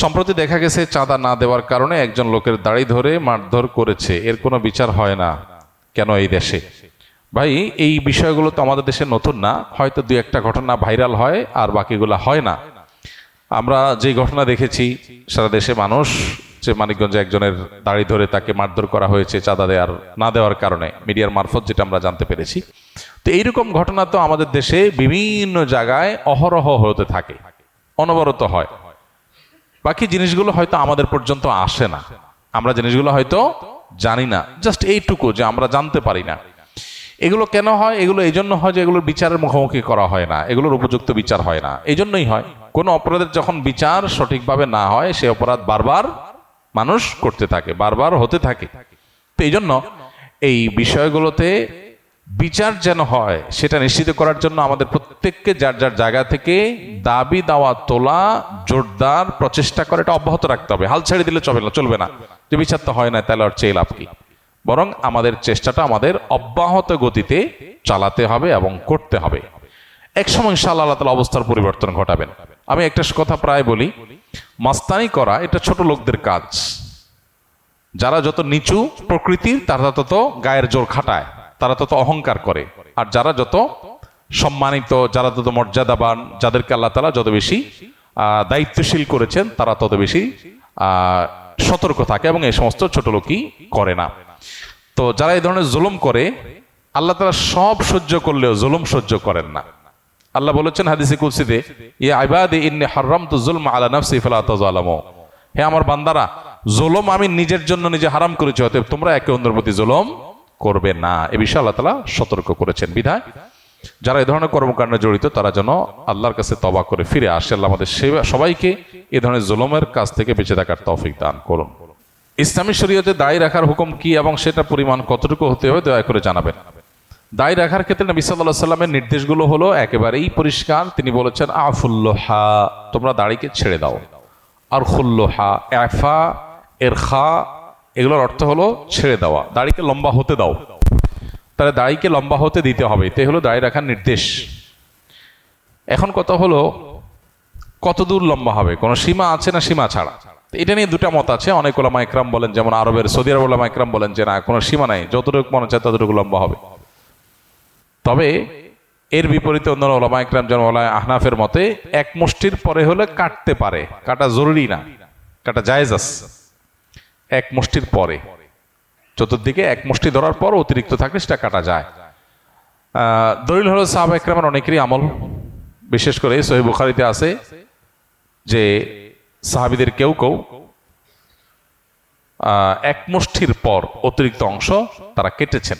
সম্প্রতি দেখা গেছে চাঁদা না দেওয়ার কারণে একজন লোকের দাড়ি ধরে মারধর করেছে। এর কোনো বিচার হয় না। কেন এই দেশে? ভাই, এই বিষয়গুলো তো আমাদের দেশে নতুন না। হয়তো দু একটা ঘটনা ভাইরাল হয় আর বাকিগুলো হয় না। আমরা যে ঘটনা দেখেছি, সারা দেশে মানুষ যে মানিকগঞ্জে একজনের দাড়ি ধরে তাকে মারধর করা হয়েছে চাঁদা দেওয়ার, না দেওয়ার কারণে, মিডিয়ার মারফত যেটা আমরা জানতে পেরেছি। তো এইরকম ঘটনা তো আমাদের দেশে বিভিন্ন জায়গায় অহরহ হতে থাকে, অনবরত হয়। বাকি জিনিসগুলো হয়তো আমাদের পর্যন্ত আসে না। আমরা জিনিসগুলো হয়তো জানি না। জাস্ট এইটুকু যে আমরা জানতে পারি না। এগুলো কেন হয়? এগুলো এই জন্য হয় যে এগুলোর বিচারের মুখোমুখি করা হয় না। এগুলোর উপযুক্ত বিচার হয় না। এই জন্যই হয়। কোনো অপরাধের যখন বিচার সঠিকভাবে না হয়, সে অপরাধ বারবার মানুষ করতে থাকে, বারবার হতে থাকে। তো এই জন্য এই বিষয়গুলোতে বিচার যেন হয়, সেটা নিশ্চিত করার জন্য আমাদের প্রত্যেককে যার যার জায়গা থেকে দাবি দাওয়া তোলা, জোরদার প্রচেষ্টা করে, এটা অব্যাহত রাখতে হবে। হাল ছেড়ে দিলে চলবে না চলবে না। যে বিচার তো হয় না, তাহলে আর চেয়ে লাভ কি? বরং আমাদের চেষ্টাটা আমাদের অব্যাহত গতিতে চালাতে হবে এবং করতে হবে। এক সময় ইনশাআল্লাহ আল্লাহ তালা অবস্থার পরিবর্তন ঘটাবেন। আমি একটা কথা প্রায় বলি, মাস্তানি করা এটা ছোট লোকদের কাজ। যারা যত নিচু প্রকৃতির, তারা তত গায়ের জোর খাটায়। তারা তত অহংকার করে। আর যারা যত সম্মানিত, যারা তত মর্যাদাবান, যাদেরকে আল্লাহ তালা যত বেশি দায়িত্বশীল করেছেন, তারা তত বেশি সতর্ক থাকে এবং এই সমস্ত ছোট লোকই করে না। তো যারা এই ধরনের জুলুম করে, আল্লাহ তারা সব সহ্য করলেও জুলুম সহ্য করেন না। আল্লাহ বলেছেন হাদিসে কুলসিতে ইয়া ইবাদি, ইন্নি হারামতু যুলমা আলা নাফসি তাযালামু। হে আমার বান্দারা, জুলুম আমি নিজের জন্য নিজে হারাম করেছি, অতএব তোমরা একে অন্যের প্রতি জুলুম করবে না। এ বিষয়ে আল্লাহ তালা সতর্ক করেছেন। বিধায় যারা এ ধরনের কর্মকাণ্ডে জড়িত, তারা যেন আল্লাহর কাছে তবা করে ফিরে আসে। আল্লাহ আমাদের সে- সবাইকে এ ধরনের জুলুমের কাছ থেকে বেঁচে থাকার তৌফিক দান করুন। ইসলামী শরীয়তে দায় রাখার হুকুম কি এবং সেটা পরিমাণ কতটুকু হতে হবে, দয়া করে জানাবেন। দায়ী রাখার ক্ষেত্রে নবী সাল্লাহ সাল্লামের নির্দেশগুলো হলো একেবারেই পরিষ্কার। তিনি বলেছেন, আফুল্লোহা, তোমরা দাড়িকে ছেড়ে দাও। আর খুল্লোহা এফা, এরখা এগুলোর অর্থ হলো ছেড়ে দেওয়া, দাড়িকে লম্বা হতে দাও। তাহলে দাড়িকে লম্বা হতে দিতে হবে, এটাই হলো দাড়ি রাখার নির্দেশ। এখন কথা হলো কত দূর লম্বা হবে, কোনো সীমা আছে না সীমা ছাড়া? এটা নিয়ে দুটা মত আছে, অনেক ওলামা একরাম বলেন, যেমন আরবের, সৌদি আরব ওলামা একরাম বলেন যে না, কোনো সীমা নাই, যতটুকু মনে চায় ততটুকু লম্বা হবে। তবে এর বিপরীতে অন্য ওলামা একরাম যেমন ওলামা আহনাফের মতে, এক মুষ্টির পরে হলে কাটতে পারে, কাটা জরুরি না, কাটা জায়েজ আছে। এক মুষ্টির পরে। চতুর্দিকে এক মুষ্টি ধরার পর অতিরিক্ত থাকলে সেটা কাটা যায়। দলিল হলো সাহাব একরামের অনেকেরই আমল। বিশেষ করে সহি বুখারিতে আছে যে সাহাবিদের কেউ কেউ এক মুষ্টির পর অতিরিক্ত অংশ তারা কেটেছেন।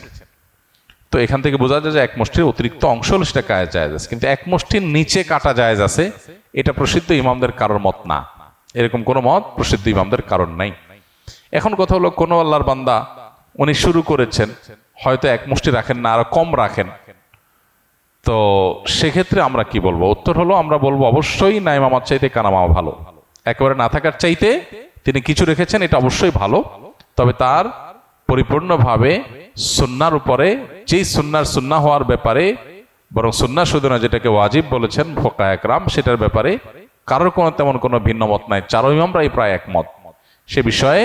তো এখান থেকে বোঝা যায় যে এক মুষ্টির অতিরিক্ত অংশ হলো সেটা কাজ যায় আছে। কিন্তু এক মুষ্টির নিচে কাটা যায় আছে, এটা প্রসিদ্ধ ইমামদের কারোর মত না। এরকম কোনো মত প্রসিদ্ধ ইমামদের কারণ নাই। এখন কথা হলো, কোনো আল্লাহর বান্দা উনি শুরু করেছেন, হয়তো এক মুষ্টি রাখেন না, আরও কম রাখেন। তো সেক্ষেত্রে আমরা কি বলব? উত্তর হলো, আমরা বলব, অবশ্যই নাই মামার চাইতে কানামামা ভালো। একেবারে না থাকার চাইতে তিনি কিছু রেখেছেন, এটা অবশ্যই ভালো। তবে তার পরিপূর্ণভাবে সুন্নার উপরে, যেই সুন্নার সুন্না হওয়ার ব্যাপারে, বরং সুন্না শুধু না, যেটাকে ওয়াজিব বলেছেন ফোকা একরাম, সেটার ব্যাপারে কারোর কোনো তেমন কোনো ভিন্ন মত নাই চারো ইমামরাই প্রায় একমত। সে বিষয়ে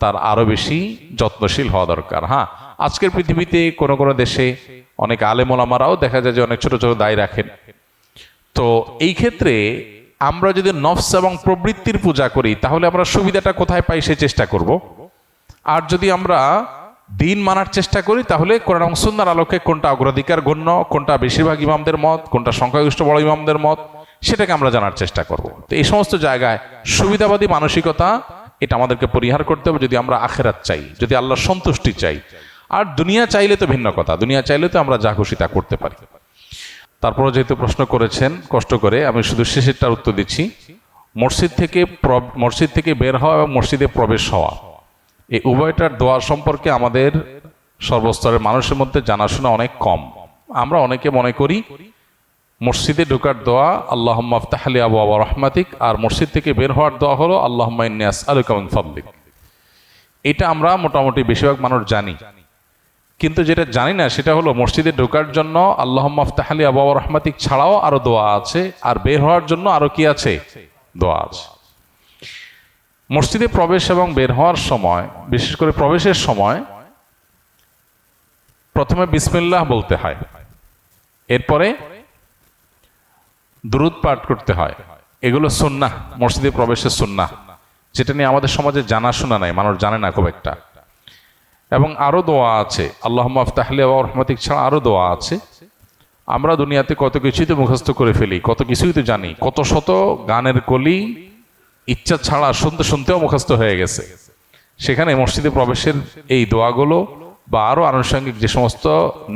তার আরও বেশি যত্নশীল হওয়া দরকার হ্যাঁ? আজকের পৃথিবীতে কোনো কোনো দেশে অনেক আলেমোলামারাও দেখা যায় যে অনেক ছোট ছোট দায় রাখেন। তো এই ক্ষেত্রে আমরা যদি নফস এবং প্রবৃত্তির পূজা করি, তাহলে আমরা সুবিধাটা কোথায় পাই সে চেষ্টা করব। আর যদি আমরা দিন মানার চেষ্টা করি, তাহলে কোরআন এবং সুন্নার আলোকে কোনটা অগ্রাধিকার গণ্য, কোনটা বেশিরভাগ ইমামদের মত, কোনটা সংখ্যাগরিষ্ঠ বড় ইমামদের মত, সেটাকে আমরা জানার চেষ্টা করব। তো এই সমস্ত জায়গায় সুবিধাবাদী মানসিকতা এটা আমাদেরকে পরিহার করতে হবে যদি আমরা আখেরাত চাই, যদি আল্লাহর সন্তুষ্টি চাই। আর দুনিয়া চাইলে তো ভিন্ন কথা, দুনিয়া চাইলে তো আমরা যা খুশি তা করতে পারি। তারপরে যেহেতু প্রশ্ন করেছেন, কষ্ট করে আমি শুধু শেষেরটার উত্তর দিচ্ছি। মসজিদ থেকে মসজিদ থেকে বের হওয়া এবং মসজিদে প্রবেশ হওয়া, এই উভয়টার দোয়া সম্পর্কে আমাদের সর্বস্তরের মানুষের মধ্যে জানাশোনা অনেক কম। আমরা অনেকে মনে করি মসজিদে ঢোকার দোয়া আল্লাহ আফতাহলি আবু আবা রহমাতিক আর মসজিদ থেকে বের হওয়ার দোয়া হলো আল্লাহ ইন্নিয়াস আলুকামিন ফাবলিক এটা আমরা মোটামুটি বেশিরভাগ মানুষ জানি। কিন্তু যেটা জানি না, সেটা হলো মসজিদে ঢোকার জন্য আল্লাহ মাফতাহালি আবু আবা রহমাতিক ছাড়াও আরও দোয়া আছে, আর বের হওয়ার জন্য আরও কি আছে? দোয়া আছে। মসজিদে প্রবেশ এবং বের হওয়ার সময়, বিশেষ করে প্রবেশের সময়, প্রথমে বিসমিল্লাহ বলতে হয়। এরপরে দুরুদ পাঠ করতে হয়। এগুলো সুন্না মসজিদে প্রবেশের সুন্না যেটা নিয়ে আমাদের সমাজে জানাশোনা নাই, মানুষ জানে না খুব একটা। এবং আরও দোয়া আছে আল্লাহ মাফতাহলে রহমতিক ছাড়া আরও দোয়া আছে। আমরা দুনিয়াতে কত কিছুই তো মুখস্থ করে ফেলি, কত কিছুই তো জানি, কত শত গানের কলি ইচ্ছা ছাড়া শুনতে শুনতেও মুখস্থ হয়ে গেছে। সেখানে মসজিদে প্রবেশের এই দোয়াগুলো বা আরও আনুষঙ্গিক যে সমস্ত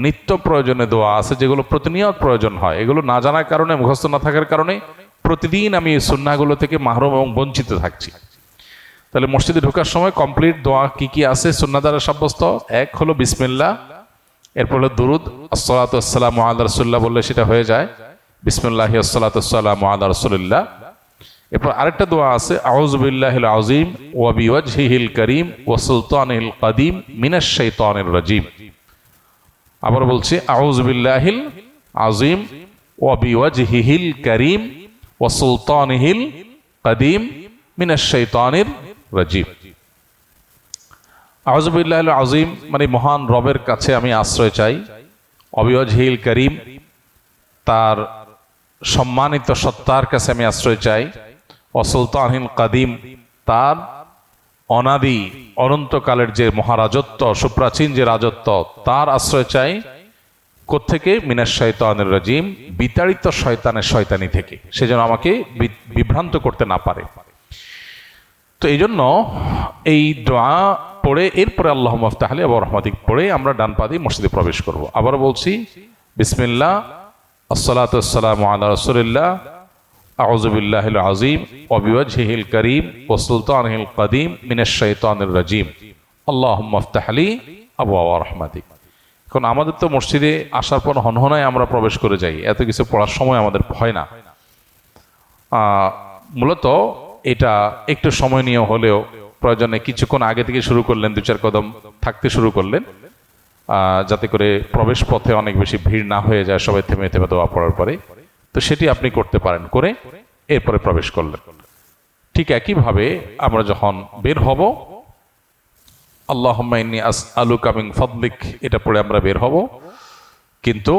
নিত্য প্রয়োজনে দোয়া আছে, যেগুলো প্রতিনিয়ত প্রয়োজন হয়, এগুলো না জানার কারণে, মুখস্থ না থাকার কারণে প্রতিদিন আমি এই সুন্নাগুলো থেকে মাহরুম এবং বঞ্চিত থাকছি। তাহলে মসজিদে ঢোকার সময় কমপ্লিট দোয়া কি কি আছে? সুন্না সাব্যস্ত। এক হলো বিসমিল্লা এরপর হলো দুরুদ। আসসালাম আল্লাহ রসুল্লাহ বললে সেটা হয়ে যায়। বিসমুল্লাহ আসসালাম আল্লাহ রসুল্লাহ এরপর আরেকটা দোয়া আছে আউজবিল্লাহিল আজিম ওয়াবিওয়াজহিল করিম ও সুলতানিল কাদিম মিনাশ শাইতানির রাজিম। আবার বলছি আউজবিল্লাহিল আজিম ওয়াবিওয়াজহিল করিম ও সুলতানিহিল কাদিম মিনাশ শাইতানির রাজিম। আউজবিল্লাহ আজিম মানে মহান রবের কাছে আমি আশ্রয় চাই। অবিওজহিল করিম তার সম্মানিত সত্তার কাছে আমি আশ্রয় চাই। অসুলতানহিল কাদিম, তার অনাদি অনন্তকালের যে মহারাজত্ব, সুপ্রাচীন যে রাজত্ব, তার আশ্রয় চাই কোত্থেকে? মিনাস শয়তানের রাজিম, বিতাড়িত শয়তানের শয়তানি থেকে। সেজন্য আমাকে বিভ্রান্ত করতে না পারে। তো এই জন্য এই দোয়া পড়ে, এরপরে আল্লাহ মফতাহলি আবার রহমাতিক পড়ে আমরা ডান পা দিয়ে মসজিদে প্রবেশ করব। আবার বলছি, বিসমিল্লাহ আসসালাতাম আল্লাহ রসুলিল্লাহ আউজবিল্লাহ আজিম অবিওয়াজহিল করিম ও সুলতানহিল কদিম মিনাশ রাজিম। আল্লাহ আবু আওয়া রহমাতিক। এখন আমাদের তো মসজিদে আসার পর হনহনায় আমরা প্রবেশ করে যাই, এত কিছু পড়ার সময় আমাদের হয় না। মূলত এটা একটু সময় নিয়ে হলেও প্রয়োজনে কিছুক্ষণ আগে থেকে শুরু করলেন, দু চার কদম থাকতে শুরু করলেন যাতে করে প্রবেশ পথে অনেক বেশি ভিড় না হয়ে যায়, সবাই থেমে থেমে দেওয়া পড়ার পরে। তো সেটি আপনি করতে পারেন করে এরপরে প্রবেশ করলেন। ঠিক একইভাবে আমরা যখন বের হব আল্লাহ আলু কামিং ফদলিক, এটা পড়ে আমরা বের হব। কিন্তু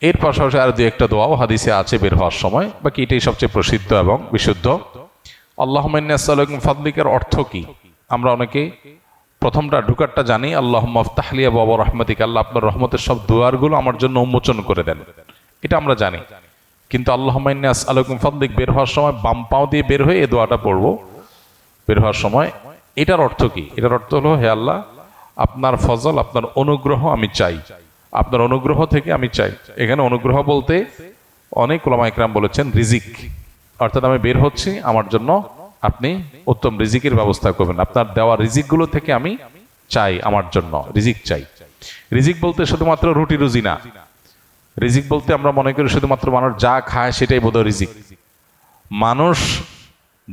এর পাশাপাশি আর দু একটা দোয়াও হাদিসে আছে বের হওয়ার সময়। বাকি এটাই সবচেয়ে প্রসিদ্ধ এবং বিশুদ্ধ। আল্লাহ ফাদলিকের অর্থ কি? আমরা অনেকে প্রথমটা, ঢুকারটা জানি আল্লাহ মফতাহলিয়া বাবা রহমতিক, আল্লাহ আপনার রহমতের সব দুয়ারগুলো আমার জন্য উন্মোচন করে দেন। এটা আমরা জানি। কিন্তু আল্লাহ আলাইকুম ফাদলিক, বের হওয়ার সময় বাম পাও দিয়ে বের হয়ে এ দোয়াটা পড়ব। বের হওয়ার সময়, এটার অর্থ কি? এটার অর্থ হলো, হে আল্লাহ, আপনার ফজল, আপনার অনুগ্রহ আমি চাই। আপনার অনুগ্রহ থেকে আমি চাই। এখানে অনুগ্রহ বলতে অনেক ওলামা একরাম বলেছেন, রিজিক। অর্থাৎ আমি বের হচ্ছি, আমার জন্য আপনি উত্তম রিজিকের ব্যবস্থা করবেন। আপনার দেওয়া রিজিকগুলো থেকে আমি চাই, আমার জন্য রিজিক চাই। রিজিক বলতে শুধুমাত্র রুটি রুজি না। রিজিক বলতে আমরা মনে করি শুধুমাত্র মানুষ যা খায় সেটাই বোধ রিজিক। মানুষ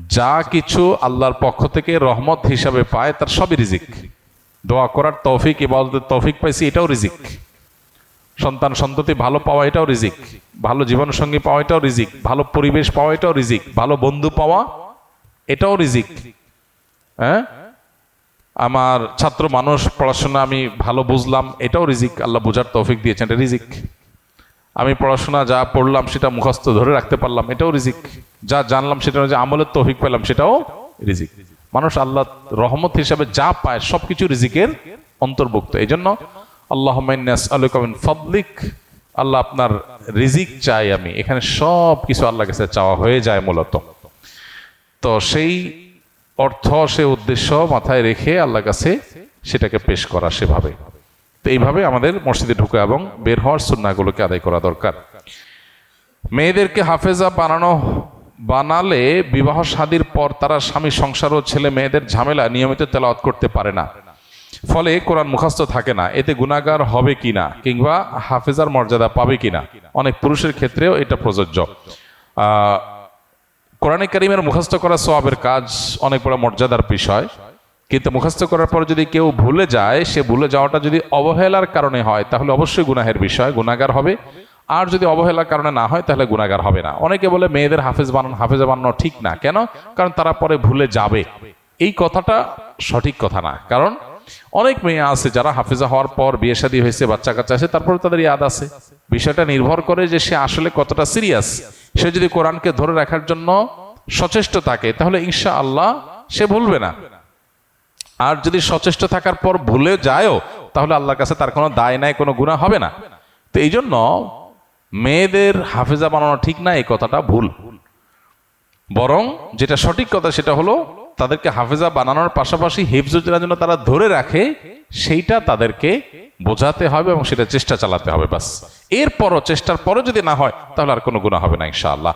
যা কিছু আল্লাহর পক্ষ থেকে রহমত হিসাবে পায়, তার সবই রিজিক। দোয়া করার তৌফিক, ইবাদতের তৌফিক পাইছি, এটাও রিজিক। সন্তান সন্ততি ভালো পাওয়া, এটাও রিজিক। ভালো জীবন সঙ্গী পাওয়া, এটাও রিজিক। ভালো পরিবেশ পাওয়া, এটাও রিজিক। ভালো বন্ধু পাওয়া, এটাও রিজিক। হ্যাঁ? আমার ছাত্র মানুষ, পড়াশোনা আমি ভালো বুঝলাম, এটাও রিজিক। আল্লাহ বোঝার তৌফিক দিয়েছেন, এটা রিজিক। আমি পড়াশোনা যা পড়লাম সেটা মুখস্থ ধরে রাখতে পারলাম, এটাও রিজিক। যা জানলাম সেটা যে আমলের তৌফিক পেলাম, সেটাও রিজিক। মানুষ আল্লাহ রহমত হিসাবে যা পায় সবকিছু রিজিকের অন্তর্ভুক্ত। এই জন্য আল্লাহ ফদলিক, আল্লাহ আপনার রিজিক চাই আমি। এখানে সব কিছু আল্লাহ কাছে চাওয়া হয়ে যায় মূলত। তো সেই অর্থ, সে উদ্দেশ্য মাথায় রেখে আল্লাহ কাছে সেটাকে পেশ করা সেভাবে। তো এইভাবে আমাদের মসজিদে ঢুকে এবং বের হওয়ার সুন্নাগুলোকে আদায় করা দরকার। মেয়েদেরকে হাফেজা বানানো, বানালে বিবাহ শাদীর পর তারা স্বামী, সংসার ও ছেলে মেয়েদের ঝামেলা নিয়মিত তেলাওয়াত করতে পারে না। ফলে কোরআন মুখস্থ থাকে না, এতে গুণাগার হবে কিনা কিংবা হাফেজার মর্যাদা পাবে কিনা অনেক পুরুষের ক্ষেত্রেও এটা প্রযোজ্য। কোরআনে কারিমের মুখস্থ করা সোয়াবের কাজ অনেক বড় মর্যাদার বিষয়। কিন্তু মুখস্থ করার পর যদি কেউ ভুলে যায়, সে ভুলে যাওয়াটা যদি অবহেলার কারণে হয়, তাহলে অবশ্যই গুনাহের বিষয় গুণাগার হবে। আর যদি অবহেলার কারণে না হয়, তাহলে গুণাগার হবে না। অনেকে বলে, মেয়েদের হাফেজ বানানো, হাফেজা বানানো ঠিক না। কেন? কারণ তারা পরে ভুলে যাবে। এই কথাটা সঠিক কথা না। কারণ অনেক মেয়ে আছে যারা হাফেজা হওয়ার পর বিয়ে শাদী হয়েছে বাচ্চা কাচ্চা আছে তারপরে তাদের ইয়াদ আছে। বিষয়টা নির্ভর করে যে সে আসলে কতটা সিরিয়াস। সে যদি কোরআনকে ধরে রাখার জন্য সচেষ্ট থাকে, তাহলে ইনশা আল্লাহ সে ভুলবে না। আর যদি সচেষ্ট থাকার পর ভুলে যায়ও, তাহলে আল্লাহর কাছে তার কোনো দায় নাই, কোনো গুণা হবে না। তো এই জন্য মেয়েদের হাফেজা বানানো ঠিক না, এই কথাটা ভুল। বরং যেটা সঠিক কথা সেটা হলো, তাদেরকে হাফেজা বানানোর পাশাপাশি হেফজুজের জন্য তারা ধরে রাখে, সেইটা তাদেরকে বোঝাতে হবে এবং সেটা চেষ্টা চালাতে হবে বাস এরপরও, চেষ্টার পরও যদি না হয়, তাহলে আর কোনো গুণা হবে না, ইনশাআল্লাহ।